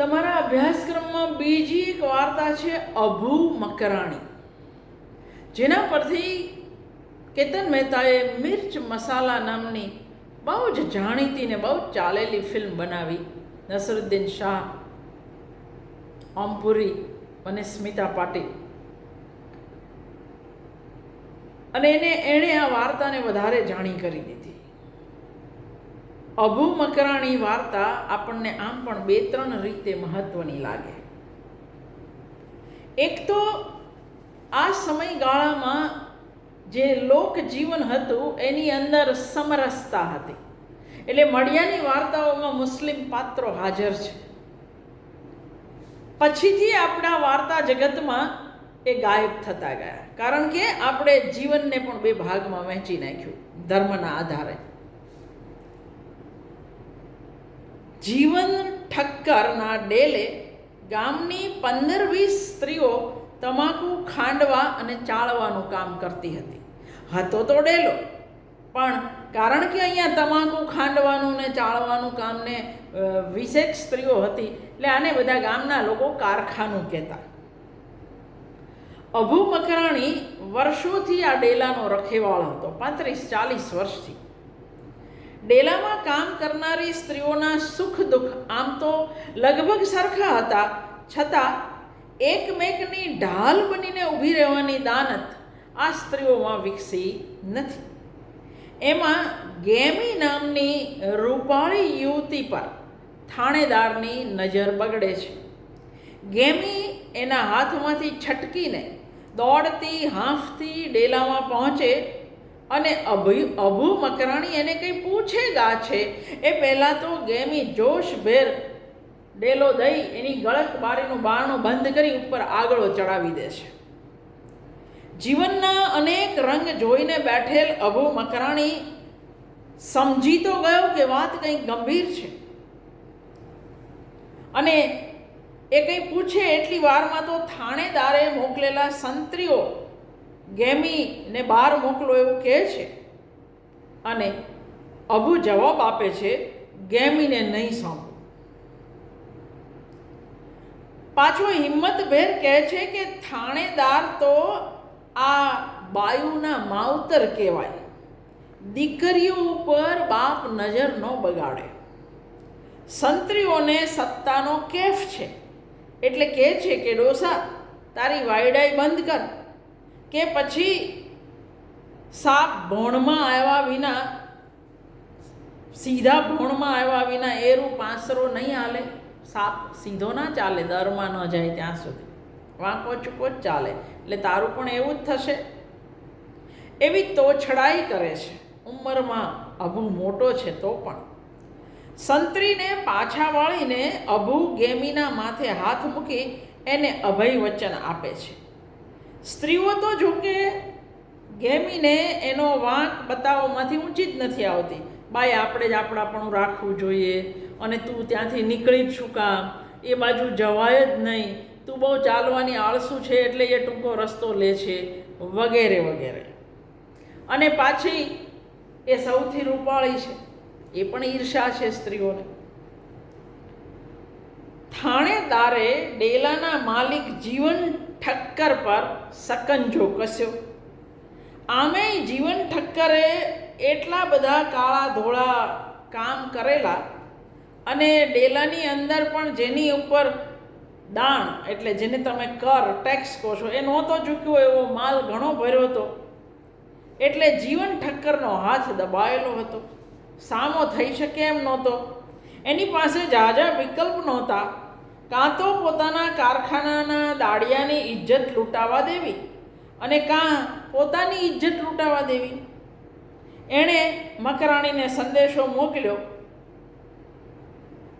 તમારા અભ્યાસક્રમમાં બીજી એક વાર્તા છે, અભુ મકરાણી. જેના પરથી કેતન મહેતાએ મિર્ચ મસાલા નામની બહુ જ જાણીતી ને બહુ ચાલેલી ફિલ્મ બનાવી. નસરુદ્દીન શાહ ઓમપુરી અને સ્મિતા પાટીલ. અને એને એણે આ વાર્તાને વધારે જાણી કરી દીધી. અભુ મકરાણી વાર્તા આપણને આમ પણ બે ત્રણ રીતે મહત્વની લાગે. એક તો આ સમયગાળામાં જે લોકજીવન હતું, એની અંદર સમરસતા હતી. એટલે મળિયાની વાર્તાઓમાં મુસ્લિમ પાત્રો હાજર છે. પછીથી આપણા વાર્તા જગતમાં એ ગાયબ થતા ગયા. કારણ કે આપણે જીવનને પણ બે ભાગમાં વહેંચી નાખ્યું, ધર્મના આધારે. જીવન ઠક્કરના ડેલે ગામની પંદર વીસ સ્ત્રીઓ તમાકુ ખાંડવા અને ચાળવાનું કામ કરતી હતી. હતો તો ડેલો, પણ કારણ કે અહીંયા તમાકુ ખાંડવાનું ને ચાળવાનું કામને વિશેષ સ્ત્રીઓ હતી, એટલે આને બધા ગામના લોકો કારખાનું કહેતા. અભુ મકરાણી વર્ષોથી આ ડેલાનો રખેવાળ હતો, પાંત્રીસ ચાલીસ વર્ષથી. ડેલામાં કામ કરનારી સ્ત્રીઓના સુખ દુઃખ આમ તો લગભગ સરખા હતા. છતાં એકમેકની ઢાલ બનીને ઊભી રહેવાની દાનત આ સ્ત્રીઓમાં વિકસી નથી. એમાં ગેમી નામની રૂપાળી યુવતી પર થાણેદારની નજર બગડે છે. ગેમી એના હાથમાંથી છટકીને દોડતી, હાંફતી ડેલામાં પહોંચે અને અભિ, અભુ મકરાણી એને કંઈ પૂછે ગા છે? એ પહેલાં તો ગેમી જોશભેર ડેલો દઈ એની ગળક બારીનું બારણું બંધ કરી ઉપર આગળ ચડાવી દે છે. જીવનના અનેક રંગ જોઈને બેઠેલ અભુ મકરાણી સમજી તો ગયો કે વાત કંઈક ગંભીર છે. અને એ કંઈ પૂછે એટલી વારમાં તો થાણેદારે મોકલેલા સંત્રીઓ ગેમીને બહાર મોકલો એવું કહે છે. અને અભુ જવાબ આપે છે, ગેમીને નહીં સાંભળો. પાછો હિંમતભેર કહે છે કે થાણેદાર તો આ બાયુના માવતર કહેવાય. દીકરીઓ ઉપર બાપ નજર ન બગાડે. સંત્રીઓને સત્તાનો કેફ છે. એટલે કહે છે કે ડોસા, તારી વાયડાઈ બંધ કર. કે પછી સાપ ભોણમાં આવ્યા વિના, સીધા ભોણમાં આવ્યા વિના એરું પાંસરો નહીં હાલે. સાપ સીધો ના ચાલે, દરમાં ન જાય ત્યાં સુધી. વાંકો ચૂકો જ ચાલે. એટલે તારું પણ એવું જ થશે. એવી તોછડાઈ કરે છે. ઉંમરમાં અભુ મોટો છે તો પણ. સંતરીને પાછા વાળીને અભુ ગેમીના માથે હાથ મૂકી એને અભય વચન આપે છે. સ્ત્રીઓ તો જોકે ગેમીને એનો વાંક બતાવવામાંથી ઊંચી જ નથી આવતી. બાય, આપણે જ આપણાપણું રાખવું જોઈએ અને તું ત્યાંથી નીકળી જ શું કામ? એ બાજુ જવાય જ નહીં. તું બહુ ચાલવાની આળસુ છે એટલે એ ટૂંકો રસ્તો લે છે. વગેરે વગેરે. અને પાછી એ સૌથી રૂપાળી છે. એ પણ ઈર્ષા છે સ્ત્રીઓને. થાણેદારે ડેલાના માલિક જીવન ઠક્કર પર સકંજો કસ્યો. આમેય જીવન ઠક્કરે એટલા બધા કાળા ધોળા કામ કરેલા અને ડેલાની અંદર પણ જેની ઉપર દાણ, એટલે જેને તમે કર ટેક્સ કહો છો, એ નહોતો ચૂક્યો, એવો માલ ઘણો ભર્યો હતો. એટલે જીવન ઠક્કરનો હાથ દબાયેલો હતો. સામો થઈ શકે એમ નહોતો. એની પાસે ઝાઝા વિકલ્પ નહોતા. કાં તો પોતાના કારખાનાના દાડિયાની ઇજ્જત લૂંટાવા દેવી અને કાં પોતાની ઇજ્જત લૂંટાવા દેવી? એણે મકરાણીને સંદેશો મોકલ્યો.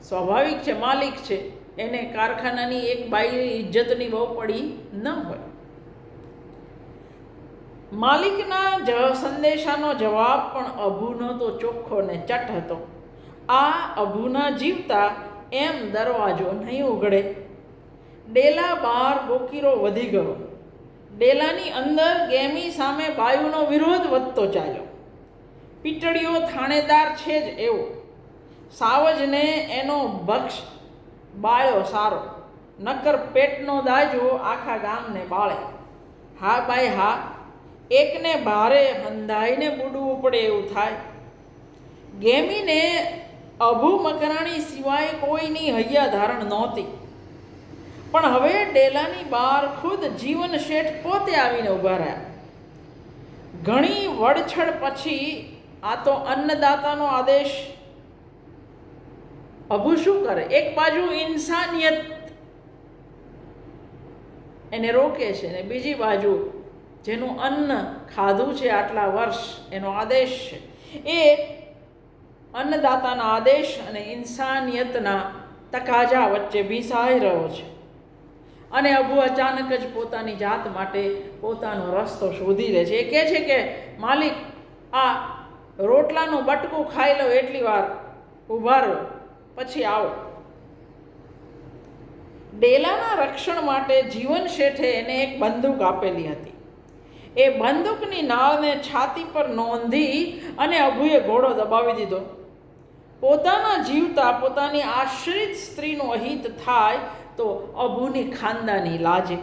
સ્વાભાવિક છે, માલિક છે, એને કારખાનાની એક બાઈની ઇજ્જતની બહુ પડી ન હોય. માલિકના જ સંદેશાનો જવાબ પણ અભુનો તો ચોખ્ખો ને ચટ હતો. આ અભુના જીવતા એમ દરવાજો નહીં ઉઘડે. ડેલા બહાર બોકીરો વધી ગયો. ડેલાની અંદર ગેમી સામે બાયુનો વિરોધ વધતો ચાલ્યો. પીટડીઓ થાણેદાર છે જ એવો. સાવજને એનો બક્ષ બાળ્યો સારો. નકર પેટનો દાજો આખા ગામને બાળે. હા બાય હા, એકને ભારે હંધાઈને બુડવું પડે એવું થાય. ગેમીને અભુ મકરાણી સિવાય કોઈની હૈયા ધારણ નહોતી. પણ હવે ડેલાની બહાર ખુદ જીવન શેઠ પોતે આવીને ઊભા રહ્યા. ઘણી વડછડ પછી આ તો અન્નદાતાનો આદેશ. અભુ શું કરે? એક બાજુ ઇન્સાનિયત એને રોકે છે ને બીજી બાજુ જેનું અન્ન ખાધું છે આટલા વર્ષ એનો આદેશ છે. એ અન્નદાતાના આદેશ અને ઇન્સાનિયતના તકાજા વચ્ચે ભીસાઈ રહ્યો છે. અને અબુ અચાનક જ પોતાની જાત માટે પોતાનો રસ્તો શોધી લે છે. એ કહે છે કે, માલિક, આ રોટલાનું બટકું ખાઈ લો એટલી વાર. ઊભા રહો. પછી આવો. ડેલાના રક્ષણ માટે જીવન શેઠે એને એક બંદૂક આપેલી હતી. એ બંદૂકની નાળને છાતી પર નોંધી અને અભુએ ઘોડો દબાવી દીધો. પોતાના જીવતા, પોતાની આશ્રિત સ્ત્રીનું અહિત થાય તો અભુની ખાનદાની લાજે.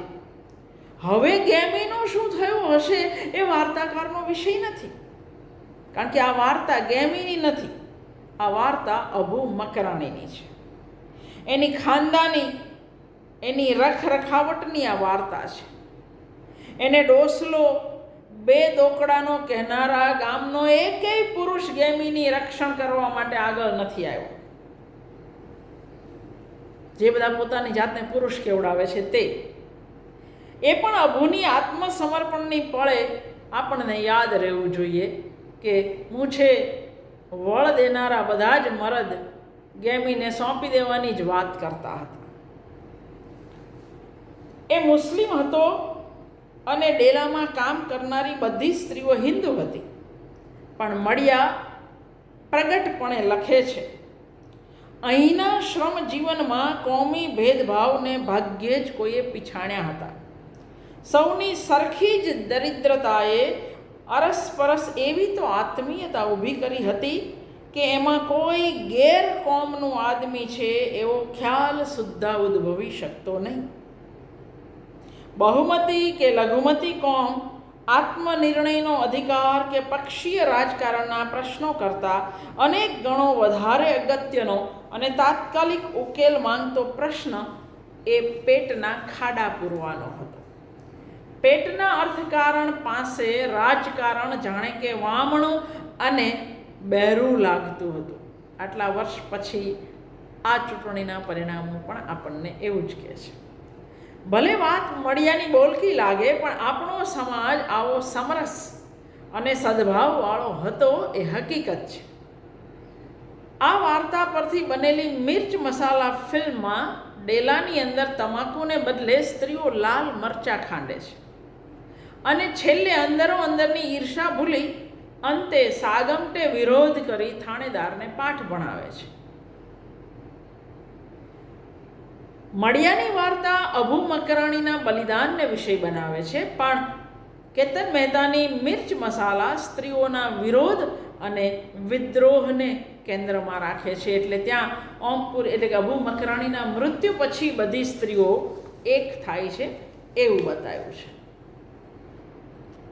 હવે ગેમીનું શું થયું હશે એ વાર્તાકારનો વિષય નથી. કારણ કે આ વાર્તા ગેમીની નથી, આ વાર્તા અભુ મકરાણીની છે. એની ખાનદાની, એની રખરખાવટની આ વાર્તા છે. એને ડોસલો બે દોકડાનો કહેનારા ગામનો એકેય પુરુષ ગેમીની રક્ષણ કરવા માટે આગળ નથી આવ્યો. જે બધા પોતાની જાતને પુરુષ કેવડાવે છે તે. એ પણ અભુની આત્મસમર્પણની પળે આપણને યાદ રહેવું જોઈએ કે મૂછે વળ દેનારા બધા જ મરદ ગેમીને સોંપી દેવાની જ વાત કરતા હતા. એ મુસ્લિમ હતો અને ડેલામાં કામ કરનારી બધી સ્ત્રીઓ હિન્દુ હતી. પણ મળ્યા પ્રગટપણે લખે છે, અહીંના શ્રમ જીવનમાં કોમી ભેદભાવને ભાગ્યે જ કોઈએ પીછાણ્યા હતા. સૌની સરખી જ દરિદ્રતાએ અરસપરસ એવી તો આત્મીયતા ઊભી કરી હતી કે એમાં કોઈ ગેર કોમનું આદમી છે એવો ખ્યાલ સુદ્ધા ઉદ્ભવી શકતો નહીં. બહુમતી કે લઘુમતી કોમ, આત્મનિર્ણયનો અધિકાર કે પક્ષીય રાજકારણના પ્રશ્નો કરતાં અનેક ગણો વધારે અગત્યનો અને તાત્કાલિક ઉકેલ માંગતો પ્રશ્ન એ પેટના ખાડા પૂરવાનો હતો. પેટના અર્થકારણ પાસે રાજકારણ જાણે કે વામણું અને બહેરું લાગતું હતું. આટલા વર્ષ પછી આ ચૂંટણીના પરિણામો પણ આપણને એવું જ કહે છે. ભલે વાત મળ્યાની બોલકી લાગે, પણ આપણો સમાજ આવો સમરસ અને સદભાવવાળો હતો એ હકીકત છે. આ વાર્તા પરથી બનેલી મિર્ચ મસાલા ફિલ્મમાં ડેલાની અંદર તમાકુને બદલે સ્ત્રીઓ લાલ મરચા ખાંડે છે. અને છેલ્લે અંદરો અંદરની ઈર્ષા ભૂલી અંતે સાગમટે વિરોધ કરી થાણેદારને પાઠ ભણાવે છે. મળ્યાની વાર્તા અભુ મકરાણીના બલિદાનને વિષય બનાવે છે. પણ કેતન મહેતાની મિર્ચ મસાલા સ્ત્રીઓના વિરોધ અને વિદ્રોહને કેન્દ્રમાં રાખે છે. એટલે ત્યાં ઓમપુર એટલે કે અભુ મકરાણીના મૃત્યુ પછી બધી સ્ત્રીઓ એક થાય છે એવું બતાવ્યું છે.